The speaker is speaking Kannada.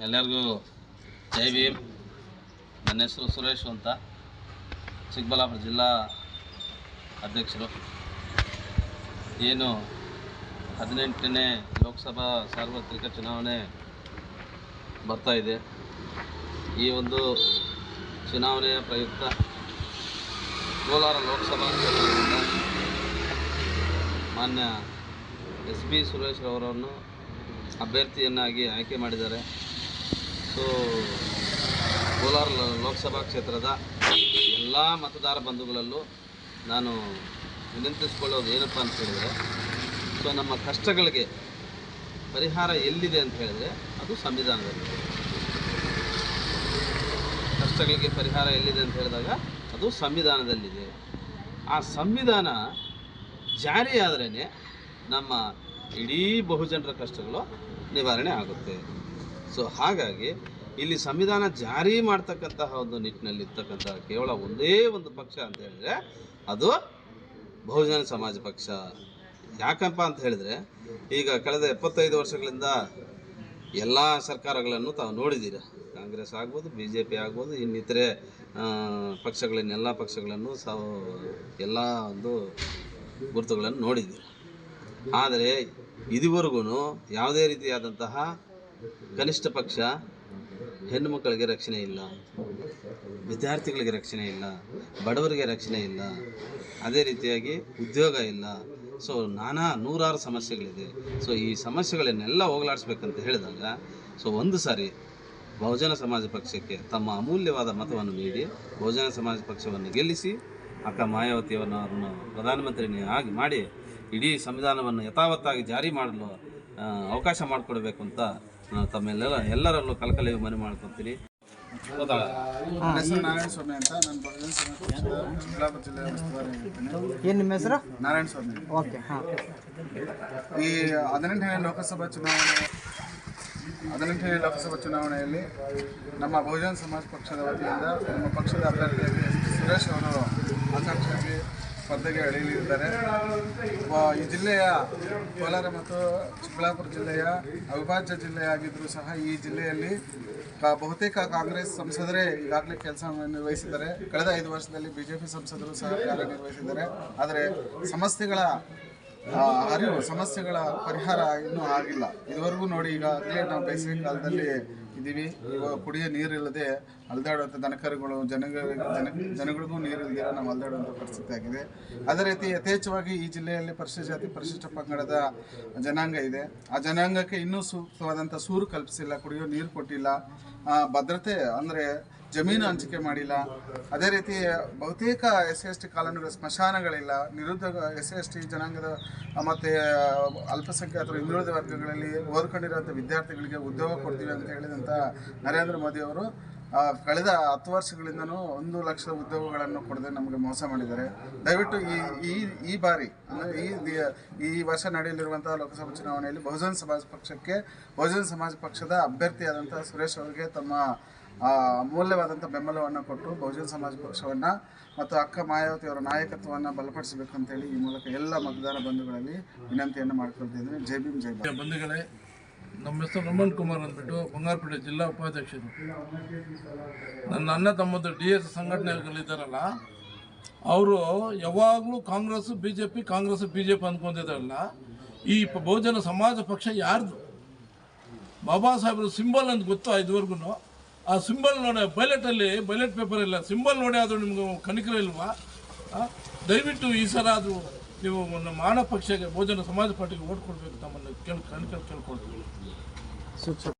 ಎಲ್ಲರಿಗೂ ಜೈ ಭೀಮ್. ನನ್ನ ಹೆಸರು ಸುರೇಶ್ ಅಂತ. ಚಿಕ್ಕಬಳ್ಳಾಪುರ ಜಿಲ್ಲಾ ಅಧ್ಯಕ್ಷರು. ಏನು ಹದಿನೆಂಟನೇ ಲೋಕಸಭಾ ಸಾರ್ವತ್ರಿಕ ಚುನಾವಣೆ ಬರ್ತಾ ಇದೆ. ಈ ಒಂದು ಚುನಾವಣೆಯ ಪ್ರಯುಕ್ತ ಕೋಲಾರ ಲೋಕಸಭಾ ಕ್ಷೇತ್ರದಿಂದ ಮಾನ್ಯ ಎಸ್ ಬಿ ಸುರೇಶ್ ಅವರನ್ನು ಅಭ್ಯರ್ಥಿಯನ್ನಾಗಿ ಆಯ್ಕೆ ಮಾಡಿದ್ದಾರೆ. ಸೊ ಕೋಲಾರ ಲೋಕಸಭಾ ಕ್ಷೇತ್ರದ ಎಲ್ಲ ಮತದಾರ ಬಂಧುಗಳಲ್ಲೂ ನಾನು ವಿನಂತಿಸ್ಕೊಳ್ಳೋದು ಏನಪ್ಪ ಅಂತ ಹೇಳಿದರೆ, ಸೊ, ನಮ್ಮ ಕಷ್ಟಗಳಿಗೆ ಪರಿಹಾರ ಎಲ್ಲಿದೆ ಅಂತ ಹೇಳಿದರೆ ಅದು ಸಂವಿಧಾನದಲ್ಲಿ. ಕಷ್ಟಗಳಿಗೆ ಪರಿಹಾರ ಎಲ್ಲಿದೆ ಅಂತ ಹೇಳಿದಾಗ ಅದು ಸಂವಿಧಾನದಲ್ಲಿದೆ. ಆ ಸಂವಿಧಾನ ಜಾರಿಯಾದ್ರೇ ನಮ್ಮ ಇಡೀ ಬಹುಜನರ ಕಷ್ಟಗಳು ನಿವಾರಣೆ ಆಗುತ್ತೆ. ಸೊ ಹಾಗಾಗಿ ಇಲ್ಲಿ ಸಂವಿಧಾನ ಜಾರಿ ಮಾಡ್ತಕ್ಕಂತಹ ಒಂದು ನಿಟ್ಟಿನಲ್ಲಿ ಇರ್ತಕ್ಕಂತಹ ಕೇವಲ ಒಂದೇ ಒಂದು ಪಕ್ಷ ಅಂತ ಹೇಳಿದ್ರೆ ಅದು ಬಹುಜನ ಸಮಾಜ ಪಕ್ಷ. ಯಾಕಪ್ಪ ಅಂತ ಹೇಳಿದ್ರೆ ಈಗ ಕಳೆದ ಎಪ್ಪತ್ತೈದು ವರ್ಷಗಳಿಂದ ಎಲ್ಲ ಸರ್ಕಾರಗಳನ್ನು ತಾವು ನೋಡಿದ್ದೀರ? ಕಾಂಗ್ರೆಸ್ ಆಗ್ಬೋದು ಬಿ ಜೆ ಪಿ ಆಗ್ಬೋದು, ಇನ್ನಿತರೆ ಪಕ್ಷಗಳನ್ನೆಲ್ಲ ಪಕ್ಷಗಳನ್ನ ಸಾವು ಎಲ್ಲ ಒಂದು ಗುರುತುಗಳನ್ನು ನೋಡಿದ್ದೀರ? ಆದರೆ ಇದುವರೆಗೂ ಯಾವುದೇ ರೀತಿಯಾದಂತಹ ಕನಿಷ್ಠ ಪಕ್ಷ ಹೆಣ್ಣು ಮಕ್ಕಳಿಗೆ ರಕ್ಷಣೆ ಇಲ್ಲ, ವಿದ್ಯಾರ್ಥಿಗಳಿಗೆ ರಕ್ಷಣೆ ಇಲ್ಲ, ಬಡವರಿಗೆ ರಕ್ಷಣೆ ಇಲ್ಲ, ಅದೇ ರೀತಿಯಾಗಿ ಉದ್ಯೋಗ ಇಲ್ಲ. ಸೊ ನಾನಾ ನೂರಾರು ಸಮಸ್ಯೆಗಳಿದೆ. ಸೊ ಈ ಸಮಸ್ಯೆಗಳನ್ನೆಲ್ಲ ಹೋಗಲಾಡಿಸ್ಬೇಕಂತ ಹೇಳಿದಾಗ ಸೊ ಒಂದು ಸಾರಿ ಬಹುಜನ ಸಮಾಜ ಪಕ್ಷಕ್ಕೆ ತಮ್ಮ ಅಮೂಲ್ಯವಾದ ಮತವನ್ನು ನೀಡಿ, ಬಹುಜನ ಸಮಾಜ ಪಕ್ಷವನ್ನು ಗೆಲ್ಲಿಸಿ, ಅಕ್ಕ ಮಾಯಾವತಿಯವರನ್ನು ಪ್ರಧಾನಮಂತ್ರಿ ಆಗಿ ಮಾಡಿ ಇಡೀ ಸಂವಿಧಾನವನ್ನು ಯಥಾವತ್ತಾಗಿ ಜಾರಿ ಮಾಡಲು ಅವಕಾಶ ಮಾಡಿಕೊಡ್ಬೇಕು ಅಂತ ನಾನು ತಮ್ಮೆಲ್ಲರ ಎಲ್ಲರಲ್ಲೂ ಕಲಕಲೆ ಮನವಿ ಮಾಡ್ಕೊತೀನಿ ಗೊತ್ತಾಗ ನನ್ನ ಹೆಸರು ನಾರಾಯಣ ಸ್ವಾಮಿ ಅಂತ ನಾನು ಬಹುಜನ ಸಮಾಜ ಪಕ್ಷದ ಚಿಕ್ಕಬಳ್ಳಾಪುರ ಜಿಲ್ಲೆಯ ಉಸ್ತುವಾರಿ ಆಗಿದ್ದೇನೆ. ಏನು ನಿಮ್ಮ ಹೆಸರು? ನಾರಾಯಣ ಸ್ವಾಮಿ. ಓಕೆ ಹಾಂ. ಈ ಹದಿನೆಂಟನೇ ಲೋಕಸಭಾ ಚುನಾವಣೆ ಹದಿನೆಂಟನೇ ಲೋಕಸಭಾ ಚುನಾವಣೆಯಲ್ಲಿ ನಮ್ಮ ಬಹುಜನ ಸಮಾಜ ಪಕ್ಷದ ವತಿಯಿಂದ ನಮ್ಮ ಪಕ್ಷದ ಅಭ್ಯರ್ಥಿಯಾಗಿ ಸುರೇಶ್ ಅವರು ಆಕಾಂಕ್ಷೆಯಾಗಿ ಸ್ಪರ್ಧೆಗೆ ಎಳೆಯಲಿದ್ದಾರೆ ಈ ಜಿಲ್ಲೆಯ ಕೋಲಾರ ಮತ್ತು ಚಿಕ್ಕಬಳ್ಳಾಪುರ ಜಿಲ್ಲೆಯ ಅವಿಭಾಜ್ಯ ಜಿಲ್ಲೆಯಾಗಿದ್ದರೂ ಸಹ ಈ ಜಿಲ್ಲೆಯಲ್ಲಿ ಬಹುತೇಕ ಕಾಂಗ್ರೆಸ್ ಸಂಸದರೇ ಈಗಾಗಲೇ ಕೆಲಸ ನಿರ್ವಹಿಸಿದ್ದಾರೆ. ಕಳೆದ ಐದು ವರ್ಷದಲ್ಲಿ ಬಿಜೆಪಿ ಸಂಸದರು ಸಹ ಕಾರ್ಯನಿರ್ವಹಿಸಿದ್ದಾರೆ. ಆದರೆ ಸಮಸ್ಯೆಗಳ ಅರಿವು ಸಮಸ್ಯೆಗಳ ಪರಿಹಾರ ಇನ್ನೂ ಆಗಿಲ್ಲ. ಇದುವರೆಗೂ ನೋಡಿ, ಈಗಾಗಲೇ ನಾವು ಬೇಸಿಗೆ ಕಾಲದಲ್ಲಿ ಇದ್ದೀವಿ ಇವಾಗ ಕುಡಿಯೋ ನೀರಿಲ್ಲದೆ ಅಲ್ದಾಡುವಂಥ ದನಕರುಗಳು ಜನಗಳ ಜನ, ಜನಗಳಿಗೂ ನೀರಿಲ್ಲದೆ ನಾವು ಅಲ್ದಾಡುವಂಥ ಪರಿಸ್ಥಿತಿ ಆಗಿದೆ. ಅದೇ ರೀತಿ ಯಥೇಚ್ಛವಾಗಿ ಈ ಜಿಲ್ಲೆಯಲ್ಲಿ ಪರಿಶಿಷ್ಟ ಜಾತಿ ಪರಿಶಿಷ್ಟ ಪಂಗಡದ ಜನಾಂಗ ಇದೆ. ಆ ಜನಾಂಗಕ್ಕೆ ಇನ್ನೂ ಸೂಕ್ತವಾದಂಥ ಸೂರು ಕಲ್ಪಿಸಿಲ್ಲ, ಕುಡಿಯೋ ನೀರು ಕೊಟ್ಟಿಲ್ಲ ಭದ್ರತೆ ಅಂದರೆ ಜಮೀನು ಹಂಚಿಕೆ ಮಾಡಿಲ್ಲ. ಅದೇ ರೀತಿ ಬಹುತೇಕ ಎಸ್ ಎಸ್ ಟಿ ಕಾಲೋನಿಗಳ ಸ್ಮಶಾನಗಳಿಲ್ಲ. ನಿರುದ್ಯೋಗ ಎಸ್ ಎಸ್ ಟಿ ಜನಾಂಗದ, ಮತ್ತು ಮತ್ತೆ ಅಲ್ಪಸಂಖ್ಯಾತರು ಹಿಂದುಳಿದ ವರ್ಗಗಳಲ್ಲಿ ಓದ್ಕೊಂಡಿರುವಂಥ ವಿದ್ಯಾರ್ಥಿಗಳಿಗೆ ಉದ್ಯೋಗ ಕೊಡ್ತೀವಿ ಅಂತ ಹೇಳಿದಂಥ ನರೇಂದ್ರ ಮೋದಿ ಅವರು ಆ, ಕಳೆದ ಹತ್ತು ವರ್ಷಗಳಿಂದನೂ ಒಂದು ಲಕ್ಷ ಉದ್ಯೋಗಗಳನ್ನು ಕೊಡದೆ ನಮಗೆ ಮೋಸ ಮಾಡಿದ್ದಾರೆ ದಯವಿಟ್ಟು ಈ ಈ ಈ ಬಾರಿ ಅಂದರೆ ಈ ಈ ವರ್ಷ ನಡೆಯಲಿರುವಂತಹ ಲೋಕಸಭಾ ಚುನಾವಣೆಯಲ್ಲಿ ಬಹುಜನ ಸಮಾಜ ಪಕ್ಷಕ್ಕೆ ಬಹುಜನ ಸಮಾಜ ಪಕ್ಷದ ಅಭ್ಯರ್ಥಿಯಾದಂಥ ಸುರೇಶ್ ಅವರಿಗೆ ತಮ್ಮ ಅಮೂಲ್ಯವಾದಂಥ ಬೆಂಬಲವನ್ನು ಕೊಟ್ಟು ಬಹುಜನ ಸಮಾಜ ಪಕ್ಷವನ್ನು ಮತ್ತು ಅಕ್ಕ ಮಾಯಾವತಿ ಅವರ ನಾಯಕತ್ವವನ್ನು ಬಲಪಡಿಸಬೇಕಂತೇಳಿ ಈ ಮೂಲಕ ಎಲ್ಲ ಮತದಾರ ಬಂಧುಗಳಲ್ಲಿ ವಿನಂತಿಯನ್ನು ಮಾಡ್ಕೊಳ್ತಿದ್ದೀನಿ ಜೈ ಭೀಮ್ ಜೈ. ಬಂಧುಗಳೇ ನಮ್ಮ ಹೆಸರು ರಮಣ್ ಕುಮಾರ್ ಅಂದ್ಬಿಟ್ಟು ಬಂಗಾರಪೇಟೆ ಜಿಲ್ಲಾ ಉಪಾಧ್ಯಕ್ಷರು. ನನ್ನ ಅಣ್ಣ ತಮ್ಮದು ಡಿ ಎಸ್ ಸಂಘಟನೆಗಳಿದ್ದಾರಲ್ಲ ಅವರು ಯಾವಾಗಲೂ Congress B J P Congress B J P ಅಂದ್ಕೊಂಡಿದ್ದಾರಲ್ಲ ಈ ಬಹುಜನ ಸಮಾಜ ಪಕ್ಷ ಯಾರ್ದು? ಬಾಬಾ ಸಾಹೇಬ್ರ ಸಿಂಬಲ್ ಅಂತ ಗೊತ್ತು ಇದುವರೆಗೂ ಆ ಸಿಂಬಲ್ ನೋಡಿ ಬೈಲೆಟಲ್ಲಿ ಬೈಲೆಟ್ ಪೇಪರ್ ಇಲ್ಲ, ಸಿಂಬಲ್ ನೋಡಿ ಆದರೂ ನಿಮ್ಗೆ ಕನಿಕರ ಇಲ್ವಾ? ದಯವಿಟ್ಟು ಈ ಸಲ ಅದು ನೀವು ನಮ್ಮ ಮಾನವ ಪಕ್ಷಕ್ಕೆ ಬಹುಜನ ಸಮಾಜ ಪಾರ್ಟಿಗೆ ಓಟ್ ಕೊಡಬೇಕು ತಮ್ಮನ್ನು ಕೇಳಿ ಕೇಳ್ಕೊಳ್ತೀವಿ.